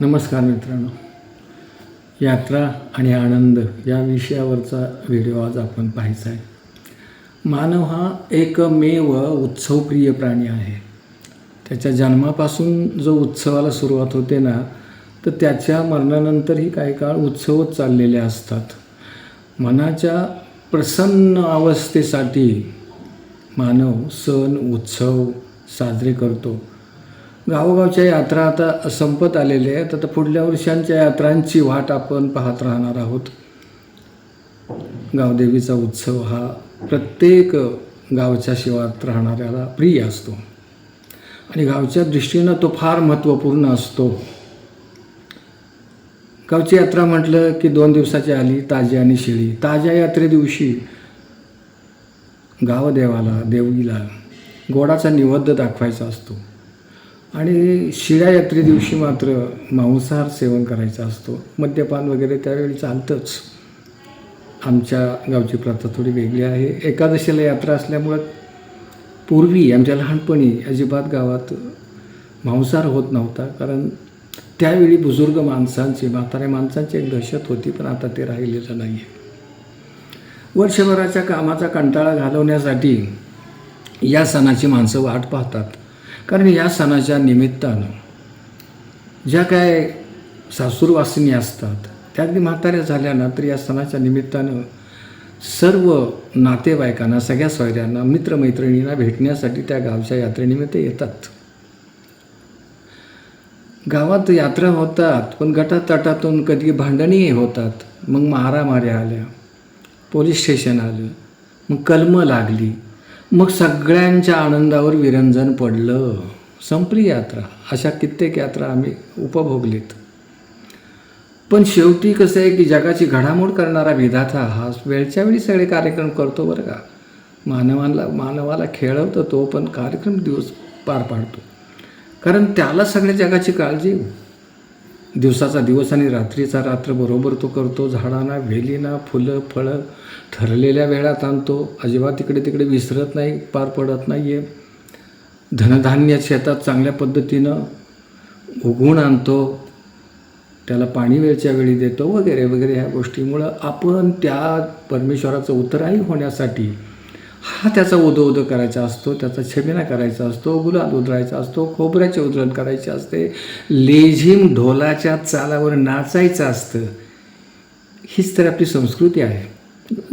नमस्कार मित्रांनो. यात्रा आणि आनंद या विषयावरचा व्हिडिओ आज आपण पाहायचा आहे. मानव हा एकमेव उत्सवप्रिय प्राणी आहे. त्याच्या जन्मापासून जो उत्सवाला सुरुवात होते ना तर त्याच्या मरणानंतरही काही काळ उत्सवच चाललेले असतात. मनाच्या प्रसन्न अवस्थेसाठी मानव सण उत्सव साजरे करतो. गावोगावच्या यात्रा आता संपत आलेल्या आहेत आता पुढल्या वर्षांच्या यात्रांची वाट आपण पाहत राहणार आहोत. गावदेवीचा उत्सव हा प्रत्येक गावच्या शिवात राहणाऱ्याला प्रिय असतो. आणि गावच्या दृष्टीनं तो फार महत्त्वपूर्ण असतो. गावची यात्रा म्हटलं की दोन दिवसाची आली ताजी आणि शिळी. ताज्या यात्रे दिवशी गावदेवाला देवीला गोडाचा निवद दाखवायचा असतो. आणि शिळ्या यात्रे दिवशी मात्र मांसाहार सेवन करायचा असतो. मद्यपान वगैरे त्यावेळी चालतंच. आमच्या गावची प्रथा थोडी वेगळी आहे. एकादशीला यात्रा असल्यामुळं पूर्वी आमच्या लहानपणी अजिबात गावात मांसाहार होत नव्हता. कारण त्यावेळी बुजुर्ग माणसांची म्हाताऱ्या माणसांची एक दहशत होती पण आता ते राहिलेलं नाही आहे वर्षभराच्या कामाचा कंटाळा घालवण्यासाठी या सणाची माणसं वाट पाहतात. कारण या सणाच्या निमित्तानं ज्या काय सासूरवासिनी असतात त्या अगदी म्हाताऱ्या झाल्या ना तर या सणाच्या निमित्तानं सर्व नातेवाईकांना सगळ्या सोयऱ्यांना मित्रमैत्रिणींना भेटण्यासाठी त्या गावच्या यात्रेनिमित्त येतात. गावात यात्रा होतात पण गटातटातून कधी भांडणीही होतात. मग मारामाऱ्या आल्या पोलीस स्टेशन आलं मग कलमं लागली मग सगळ्यांच्या आनंदावर विरंजन पडलं. संपली यात्रा अशा कित्येक यात्रा आम्ही उपभोगलीत. पण शेवटी कसं आहे की जगाची घडामोड करणारा विधाता हा वेळच्या वेळी सगळे कार्यक्रम करतो बरं का. मानवाला मानवाला खेळवतो तो पण कार्यक्रम दिवस पार पाडतो. कारण त्याला सगळ्या जगाची काळजी दिवसाचा दिवस आणि रात्रीचा रात्र बरोबर तो करतो. झाडांना वेलीना फुलं फळं ठरलेल्या वेळात आणतो. अजिबात तिकडे तिकडे विसरत नाही पार पडत नाही आहे धनधान्य शेतात चांगल्या पद्धतीनं उगवून आणतो. त्याला पाणी वेळच्या वेळी देतो वगैरे वगैरे ह्या गोष्टीमुळं आपण त्या परमेश्वराचं उत्तराही होण्यासाठी हा त्याचा उदो उदो करायचा असतो त्याचा छबिना करायचा असतो गुलाल उधळायचा असतो खोबऱ्याचे उधळण करायचे असते लेझिम ढोलाच्या चालावर नाचायचं असतं. हीच तर आपली संस्कृती आहे.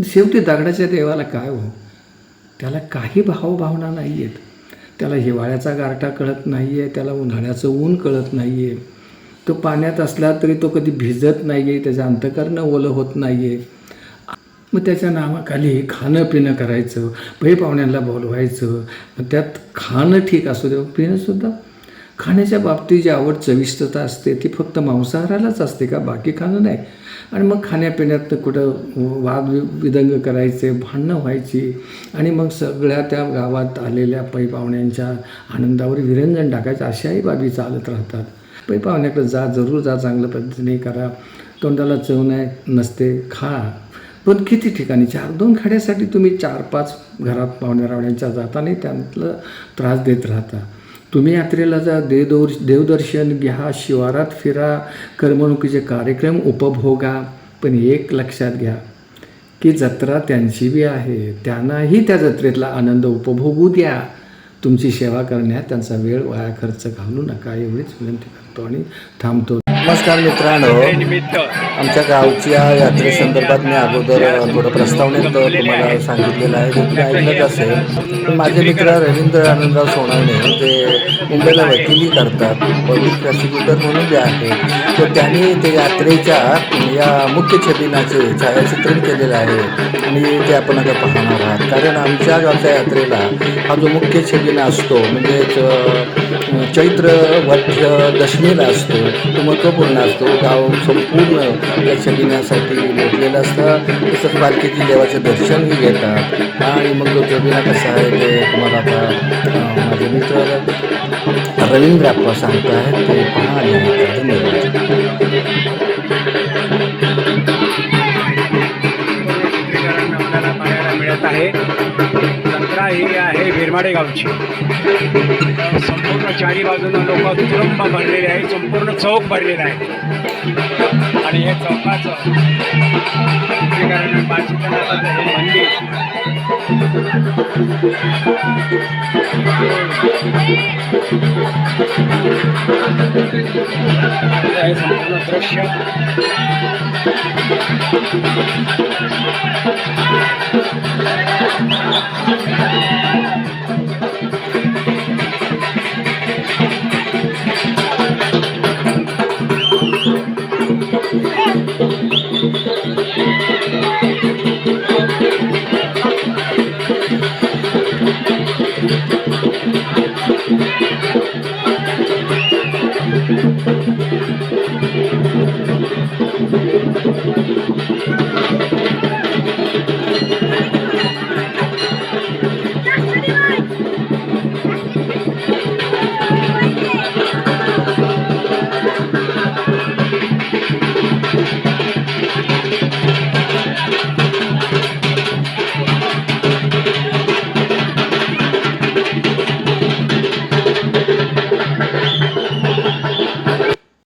शेवटी दगडाच्या देवाला काय हो? त्याला काही भावभावना नाही आहेत त्याला हिवाळ्याचा गारठा कळत नाही आहे त्याला उन्हाळ्याचं ऊन कळत नाही आहे तो पाण्यात असला तरी तो कधी भिजत नाही आहे त्याचं अंतकरणं ओलं होत नाही आहे मग त्याच्या नावाखाली खाणं पिणं करायचं पै पाहुण्यांना बोलवायचं मग त्यात खाणं ठीक असू दे पिणंसुद्धा खाण्याच्या बाबतीत जी आवड चविष्टता असते ती फक्त मांसाहारालाच असते का? बाकी खाणं नाही. आणि मग खाण्यापिण्यात कुठं वाद विदंग करायचे भांडणं व्हायची. आणि मग सगळ्या त्या गावात आलेल्या पै पाहुण्यांच्या आनंदावर विरंजन टाकायचं अशाही बाबी चालत राहतात. पै पाहुण्याकडे जा जरूर जा चांगल्या पद्धतीने करा. तोंडाला चव नाही नसते खा. पण किती ठिकाणी? चार दोन खाड्यासाठी तुम्ही चार पाच घरात पाहुण्या रावण्यांच्या जाताना त्यातलं त्रास देत राहता. तुम्ही यात्रेला जा देवदोर देवदर्शन घ्या शिवारात फिरा करमणुकीचे कार्यक्रम उपभोगा पण एक लक्षात घ्या की जत्रा त्यांची बी आहे. त्यांनाही त्या जत्रेतला आनंद उपभोगू द्या. तुमची सेवा करण्यात त्यांचा वेळ वाया खर्च घालू नका एवढीच विनंती करतो आणि थांबतो. नमस्कार मित्रांनो. आमच्या गावच्या यात्रेसंदर्भात मी अगोदर थोडं प्रस्तावनेत तुम्हाला सांगितलेलं आहे जे तुम्ही ऐकलंच असेल. माझे मित्र रवींद्र आनंदराव सोनवणे ते मुंबईला वकिली करतात पब्लिक प्रॉसिक्युटर म्हणून जे आहे तर त्यांनी ते यात्रेच्या या मुख्य छबिनाचे छायाचित्रण केलेलं आहे. आणि ते आपण आता पाहणार आहात. कारण आमच्या गावच्या यात्रेला हा जो मुख्य छबिना असतो म्हणजेच चैत्र वध्य दशमीला असतो तो मग तो पूर्ण असतो. गाव संपूर्ण लक्ष देण्यासाठी लोटलेलं असतं. तसंच पालखीतील देवाचं दर्शनही घेतात. आणि मग तो कसं कसा आहे ते तुम्हाला आता माझे मित्र रवींद्र अप्पा सांगत आहेत. ते पहा आणि धन्यवाद. मिळत आहे. ही आहे भिरमाडे गावची. संपूर्ण चारी बाजूनं लोक तुरुंब भरलेले आहे संपूर्ण चौक भरलेला आहे. आणि हे चौकाचं कारण पाचीनाथाचं हे मंदिर. हे संपूर्ण दृश्य.